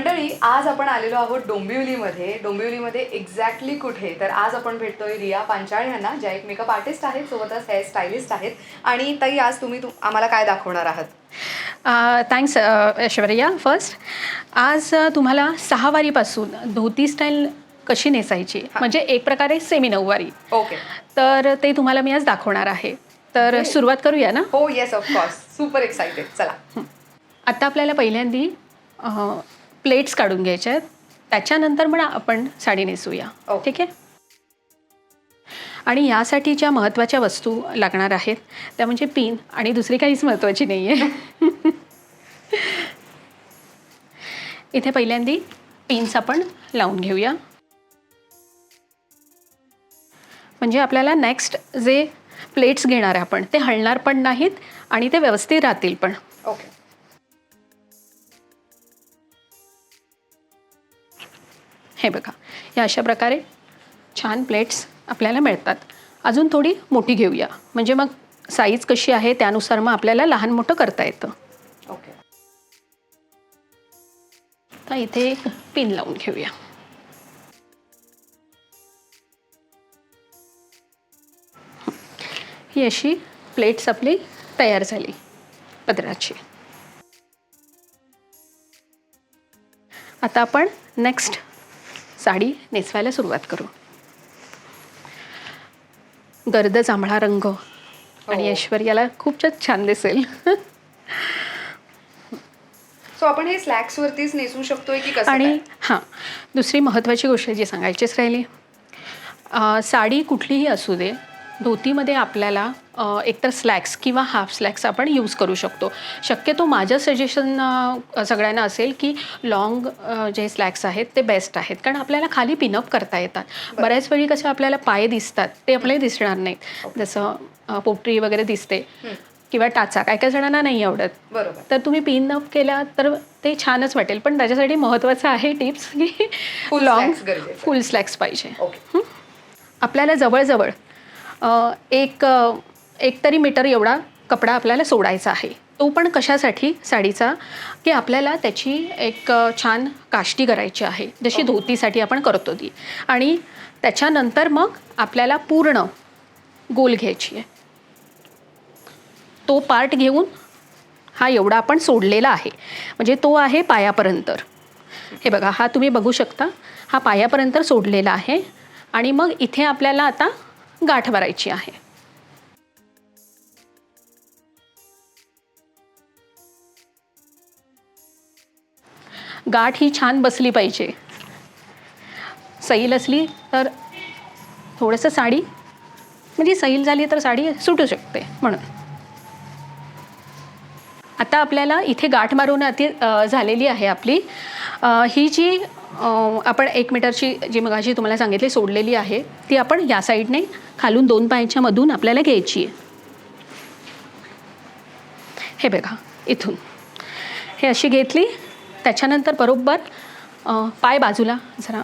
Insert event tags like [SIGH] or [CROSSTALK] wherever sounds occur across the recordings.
मंडळी आज आपण आलेलो आहोत डोंबिवलीमध्ये. डोंबिवलीमध्ये एक्झॅक्टली कुठे? तर आज आपण भेटतोय रिया पांचाळ यांना ज्या एक मेकअप आर्टिस्ट आहेत सोबतच हेअर स्टायलिस्ट आहेत. आणि ताई आज तुम्ही तु- आम्हाला काय दाखवणार आहात? थँक्स ऐश्वर्या. फर्स्ट आज तुम्हाला सहावारीपासून धोती स्टाईल कशी नेसायची? म्हणजे एक प्रकारे सेमी नऊवारी ओके तर ते तुम्हाला मी आज दाखवणार आहे. तर सुरुवात करूया ना? हो येस ऑफकोर्स सुपर एक्साइटेड चला. आता आपल्याला पहिल्यांदी प्लेट्स काढून घ्यायच्या आहेत. त्याच्यानंतर मग आपण साडी नेसूया. ओके. ठीक आहे? आणि यासाठी ज्या महत्त्वाच्या वस्तू लागणार आहेत त्या म्हणजे पिन आणि दुसरी काहीच महत्त्वाची नाही आहे [LAUGHS] इथे पहिल्यांदी पिन्स आपण लावून घेऊया. म्हणजे आपल्याला नेक्स्ट जे प्लेट्स घेणार आहे आपण ते हलणार पण नाहीत आणि ते व्यवस्थित राहतील पण. ओके हे बघा या अशा प्रकारे छान प्लेट्स आपल्याला मिळतात. अजून थोडी मोठी घेऊया. म्हणजे मग साईज कशी आहे त्यानुसार मग आपल्याला लहान मोठं करता येतं. ओके तर इथे एक पिन लावून घेऊया. ही अशी प्लेट्स आपली तयार झाली पदराची. आता आपण नेक्स्ट साडी नेसवायला सुरुवात करू गर्द जांभळा रंग आणि हो. ऐश्वर्याला खूपच छान दिसेल सो आपण हे स्लॅक्स वरतीच नेसू शकतोय की कसं आणि? हां दुसरी महत्त्वाची गोष्ट जी सांगायचीच राहिली साडी कुठलीही असू दे धोतीमध्ये आपल्याला एकतर स्लॅक्स किंवा हाफ स्लॅक्स आपण यूज करू शकतो. शक्यतो माझं सजेशन सगळ्यांना असेल की लॉंग जे स्लॅक्स आहेत ते बेस्ट आहेत. कारण आपल्याला खाली पिनअप करता येतात. बऱ्याच वेळी कसं आपल्याला पाय दिसतात ते आपल्याला दिसणार नाहीत. जसं अं, पोटरी वगैरे दिसते किंवा टाचा काय काय जणांना नाही आवडत. बरोबर. तर तुम्ही पिन अप केला तर ते छानच वाटेल. पण त्याच्यासाठी महत्त्वाचं आहे टिप्स की लॉंग. फुल स्लॅक्स पाहिजे. आपल्याला जवळजवळ एक एक तरी मीटर एवढा कपडा आपल्याला सोडायचा आहे. तो पण कशासाठी? साडीचा. की आपल्याला त्याची एक छान काष्टी करायची आहे. जशी धोतीसाठी आपण करतो ती. आणि त्याच्यानंतर मग आपल्याला पूर्ण गोल घ्यायची आहे. तो पार्ट घेऊन हा एवढा आपण सोडलेला आहे. म्हणजे तो आहे पायापर्यंत. हे बघा हा तुम्ही बघू शकता. हा पायापर्यंत सोडलेला आहे. आणि मग इथे आपल्याला आता गाठ भरायची आहे. गाठ ही छान बसली पाहिजे. सैल असली तर थोडंसं साडी म्हणजे सैल झाली तर साडी सुटू शकते म्हणून. आता आपल्याला इथे गाठ मारून अति झालेली आहे आपली. ही जी आपण एक मीटरची जी मगाशी तुम्हाला सांगितली सोडलेली आहे ती आपण या साईडने खालून दोन पायाच्या मधून आपल्याला घ्यायची आहे. हे बघा इथून. हे अशी घेतली त्याच्यानंतर बरोबर पाय बाजूला जरा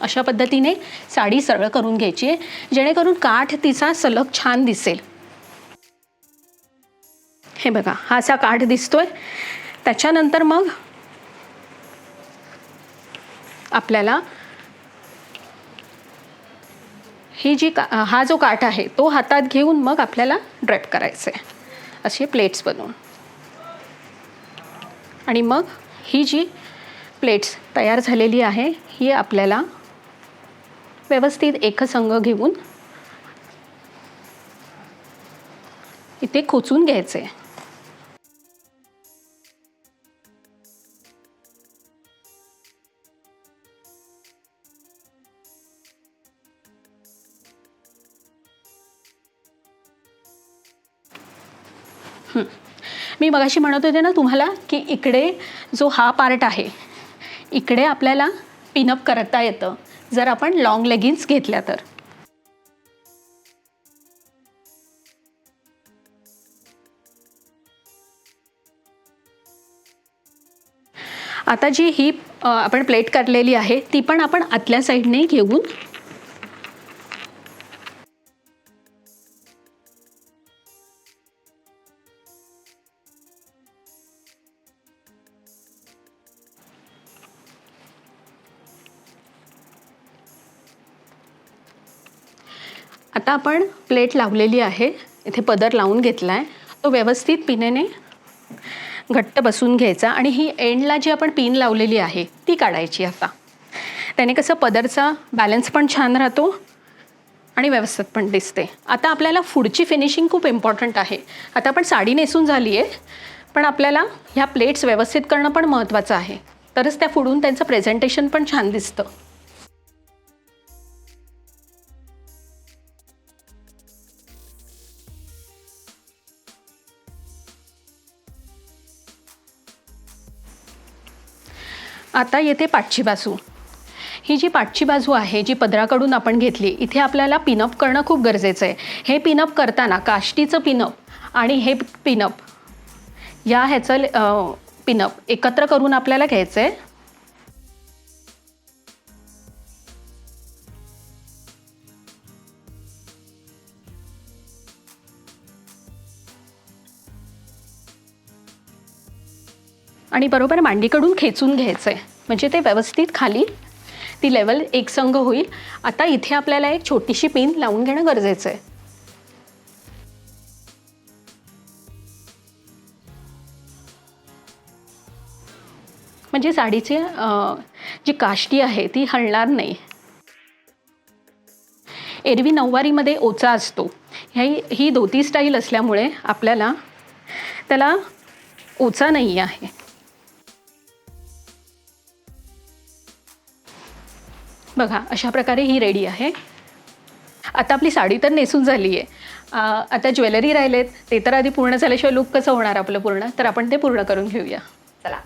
अशा पद्धतीने साडी सरळ करून घ्यायची आहे जेणेकरून काठ तिचा सलग छान दिसेल. हे बघा हा असा काठ दिसतोय. त्याच्यानंतर मग आपल्याला ही जी का हा जो काठ आहे तो हातात घेऊन मग आपल्याला ड्रेप करायचं आहे असे प्लेट्स बनवून. आणि मग ही जी प्लेट्स तयार झालेली आहे ही आपल्याला व्यवस्थित एकसंग घेऊन इथे खोचून घ्यायचं. आहे मी मगाशी म्हणत होते ना तुम्हाला की इकडे जो हा पार्ट आहे इकडे आपल्याला पिनअप करता येतं. जर आपण लॉंग लेगिन्स घेतल्या तर. आता जी ही आपण प्लेट करलेली आहे ती पण आपण आतल्या साईडने घेऊन आता आपण प्लेट लावलेली आहे. इथे पदर लावून घेतला आहे तो व्यवस्थित पिनेने घट्ट बसून घ्यायचा आणि ही एंडला जी आपण पिन लावलेली आहे ती काढायची आता. त्याने कसं पदरचा बॅलन्स पण छान राहतो आणि व्यवस्थित पण दिसते. आता आपल्याला पुढची फिनिशिंग खूप इम्पॉर्टंट आहे. आता आपण साडी नेसून झाली आहे पण आपल्याला ह्या प्लेट्स व्यवस्थित करणं पण महत्त्वाचं आहे. तरच त्या फुडून त्यांचं प्रेझेंटेशन पण छान दिसतं. आता येते पाठची बाजू. ही जी पाठची बाजू आहे जी पदराकडून आपण घेतली इथे आपल्याला पिनअप करणं खूप गरजेचं आहे. हे पिनअप करताना काष्टीचं पिनअप आणि हे पिनअप या ह्याचं पिनअप एकत्र करून आपल्याला घ्यायचं आहे आणि बरोबर मांडीकडून खेचून घ्यायचं आहे म्हणजे ते व्यवस्थित खाली ती लेवल एकसंग होईल. आता इथे आपल्याला एक छोटीशी पिन लावून घेणं गरजेचं आहे म्हणजे साडीची जी काष्टी आहे ती हलणार नाही. एरवी नऊवारीमध्ये ओचा असतो. ही ही धोती स्टाईल असल्यामुळे आपल्याला त्याला ओचा नाही आहे बघा अशा प्रकारे ही रेडी आहे. आता आपली साडी तर नेसून झाली आहे आता ज्वेलरी राहिलेत ते तर आधी पूर्ण झाल्याशिवाय लुक कसं होणार आपलं पूर्ण? तर आपण ते पूर्ण करून घेऊया. चला.